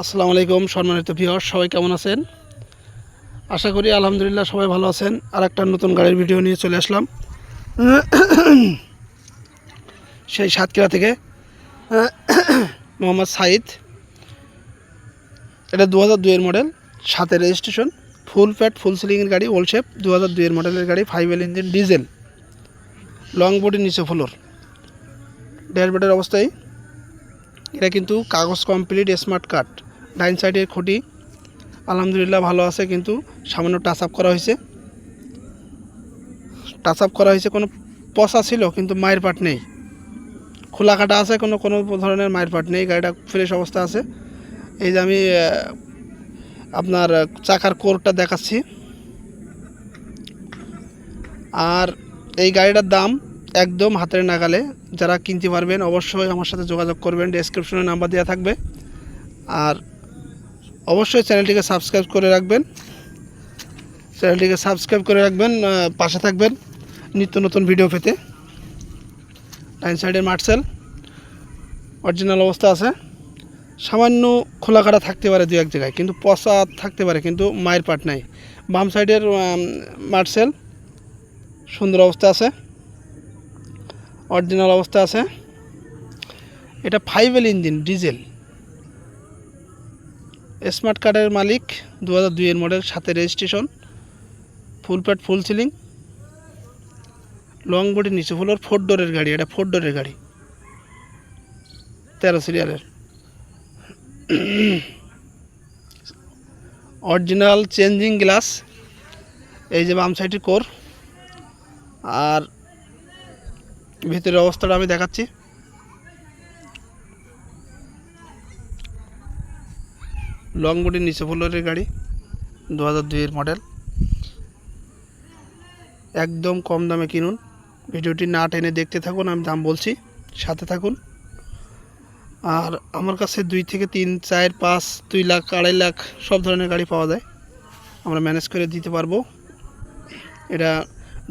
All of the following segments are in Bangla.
আসসালামু আলাইকুম, সম্মানিত ভিওর সবাই কেমন আছেন? আশা করি আলহামদুলিল্লাহ সবাই ভালো আছেন। আর একটা নতুন গাড়ির ভিডিও নিয়ে চলে আসলাম। সেই সাতক্ষীরা থেকে, মোহাম্মদ সাইদ। এটা দু হাজার দুইয়ের মডেল, সাতের রেজিস্ট্রেশন, ফুল ফ্যাট, ফুল সিলিংয়ের গাড়ি ওল্ড শেপ দু হাজার দুইয়ের মডেলের গাড়ি, five L engine, diesel. Long body নিচে ফ্লোর। ড্যাশবোর্ডের অবস্থায় এটা কিন্তু কাগজ কমপ্লিট স্মার্ট কার্ড ডাইন সাইডের খুঁটি। আলহামদুলিল্লাহ ভালো আছে, কিন্তু সামান্য টাচ আপ করা হয়েছে। টাচ আপ করা হয়েছে, কোনো পচা ছিল, কিন্তু মায়ের পাট নেই। খোলা কাটা আছে, কোনো কোনো ধরনের মায়ের পাট নেই, গাড়িটা ফ্রেশ অবস্থা আছে। এই যে আমি আপনার চাকার কোরটা দেখাচ্ছি। আর এই গাড়িটার দাম একদম হাতের নাগালে। যারা কিনতে পারবেন, অবশ্যই আমার সাথে যোগাযোগ করবেন। ডেসক্রিপশনে নাম্বার দেওয়া থাকবে। আর অবশ্যই চ্যানেলটিকে সাবস্ক্রাইব করে রাখবেন। চ্যানেলটিকে সাবস্ক্রাইব করে রাখবেন পাশে থাকবেন নিত্য নতুন ভিডিও পেতে। ডাইন সাইডের মার্সেল অরিজিনাল অবস্থা আছে। সামান্য খোলা কাটা থাকতে পারে দু এক জায়গায়, কিন্তু পচা থাকতে পারে, কিন্তু মায়ের পাট নাই। বাম সাইডের মার্সেল সুন্দর অবস্থা আছে। অরিজিনাল অবস্থা আছে। এটা five L engine diesel smart কার্ডের মালিক দু হাজার দুইয়ের মডেল সাথে registration full pad full ceiling long body নিচে ফুলোর ফোর ডোরের গাড়ি, এটা ফোর ডোরের গাড়ি। তেরো সিরিয়ালের অরিজিনাল চেঞ্জিং গ্লাস এই যে বাম সাইডের কোর আর ভিতরের অবস্থাটা আমি দেখাচ্ছি। লং বডি নিচে ফ্লোরের গাড়ি দু হাজার দুইয়ের মডেল। একদম কম দামে কিনুন। ভিডিওটি না টেনে দেখতে থাকুন, আমি দাম বলছি। সাথে থাকুন। আর আমার কাছে দুই থেকে তিন, চার, পাঁচ, দুই লাখ, আড়াই লাখ সব ধরনের গাড়ি পাওয়া যায়। আমরা ম্যানেজ করে দিতে পারব। এটা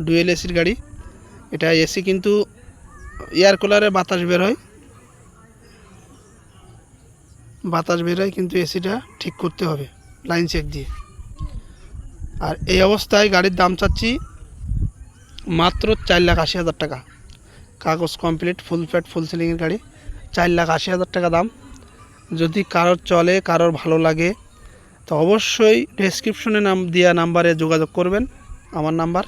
ডুয়েল এসির গাড়ি। এটা এসি কিন্তু এয়ার কুলারে বাতাস বের হয়। বাতাস বের হয় কিন্তু এসিটা ঠিক করতে হবে, লাইন চেক দিয়ে। আর এই অবস্থায় গাড়ির দাম চাচ্ছি মাত্র চার লাখ আশি হাজার টাকা। কাগজ কমপ্লিট ফুল ফ্যাট ফুল সিলিংয়ের গাড়ি। চার লাখ আশি হাজার টাকা দাম। যদি কারোর চলে, কারোর ভালো লাগে, তো অবশ্যই ডেসক্রিপশনে নাম, দেওয়া নাম্বারে যোগাযোগ করবেন। আমার নাম্বার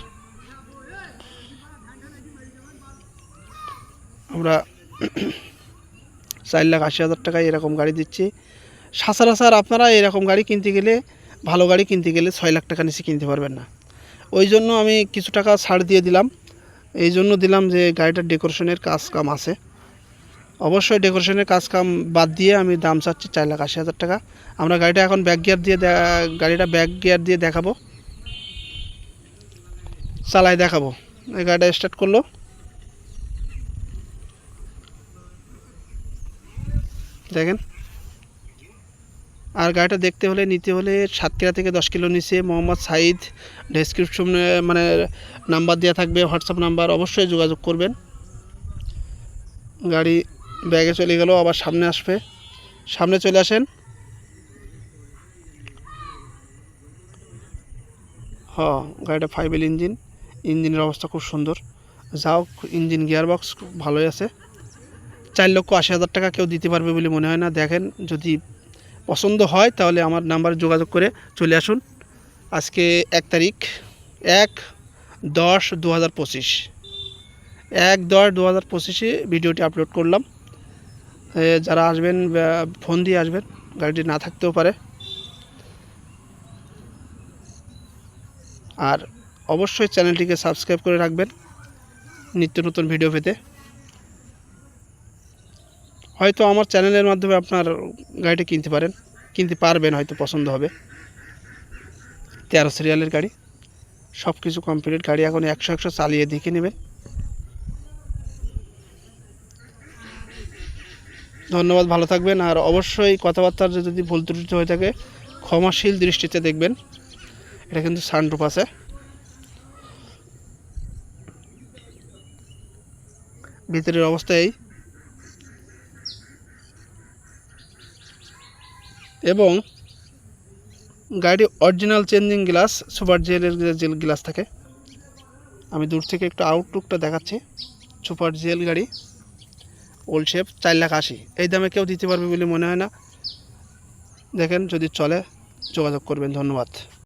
আমরা চার লাখ আশি হাজার টাকায় এরকম গাড়ি দিচ্ছি। সচরাচর আপনারা এরকম গাড়ি কিনতে গেলে, ভালো গাড়ি কিনতে গেলে ছয় লাখ টাকা নিচে কিনতে পারবেন না। ওই জন্য আমি কিছু টাকা ছাড় দিয়ে দিলাম। এই জন্য দিলাম যে গাড়িটার ডেকোরেশনের কাজ কাম আছে। অবশ্যই ডেকোরেশনের কাজ কাম বাদ দিয়ে আমি দাম চাচ্ছি চার লাখ আশি হাজার টাকা। আমরা গাড়িটা এখন ব্যাক গিয়ার দিয়ে গাড়িটা ব্যাক গিয়ার দিয়ে দেখাবো। চালাই দেখাবো। এই গাড়িটা স্টার্ট করল। দেখেন। আর গাড়িটা দেখতে হলে, নিতে হলে সাতক্ষীরা থেকে দশ কিলো নিচে মোহাম্মদ সাইদ। ডেসক্রিপশনে মানে নাম্বার দেওয়া থাকবে হোয়াটসঅ্যাপ নাম্বার অবশ্যই যোগাযোগ করবেন। গাড়ি ব্যাগে চলে গেল, আবার সামনে আসবে। সামনে চলে আসেন। হ, গাড়িটা ফাইভ এল ইঞ্জিন ইঞ্জিনের অবস্থা খুব সুন্দর। যাও, ইঞ্জিন গিয়ার বক্স খুব ভালোই আছে। চার লক্ষ আশি হাজার টাকা কেউ দিতে পারবে বলে মনে হয় না। দেখেন, যদি পছন্দ হয় তাহলে আমার নাম্বারে যোগাযোগ করে চলে আসুন। আজকে এক তারিখ, এক দশ দু হাজার পঁচিশ। এক দশ দু হাজার পঁচিশে ভিডিওটি আপলোড করলাম। যারা আসবেন ফোন দিয়ে আসবেন, গাড়িটি না থাকতেও পারে। আর অবশ্যই চ্যানেলটিকে সাবস্ক্রাইব করে রাখবেন। নিত্য নতুন ভিডিও পেতে। হয়তো আমার চ্যানেলের মাধ্যমে আপনার গাড়িটা কিনতে পারেন, কিনতে পারবেন হয়তো, পছন্দ হবে। তেরো সিরিয়ালের গাড়ি সব কিছু কমপ্লিট গাড়ি এখন একশো একশো চালিয়ে দেখে নেবেন। ধন্যবাদ, ভালো থাকবেন। আর অবশ্যই কথাবার্তার যদি ভুল ত্রুটি হয়ে থাকে, ক্ষমাশীল দৃষ্টিতে দেখবেন। এটা কিন্তু সানরুপ আছে। ভিতরের অবস্থায় এবং গাড়িটি অরিজিনাল চেঞ্জিং গ্লাস সুপার জিএলের জেল গ্লাস থাকে। আমি দূর থেকে একটু আউটলুকটা দেখাচ্ছি। সুপার জেল গাড়ি ওল্ড শেপ চার লাখ আশি। এই দামে কেউ দিতে পারবে বলে মনে হয় না। দেখেন, যদি চলে, যোগাযোগ করবেন। ধন্যবাদ।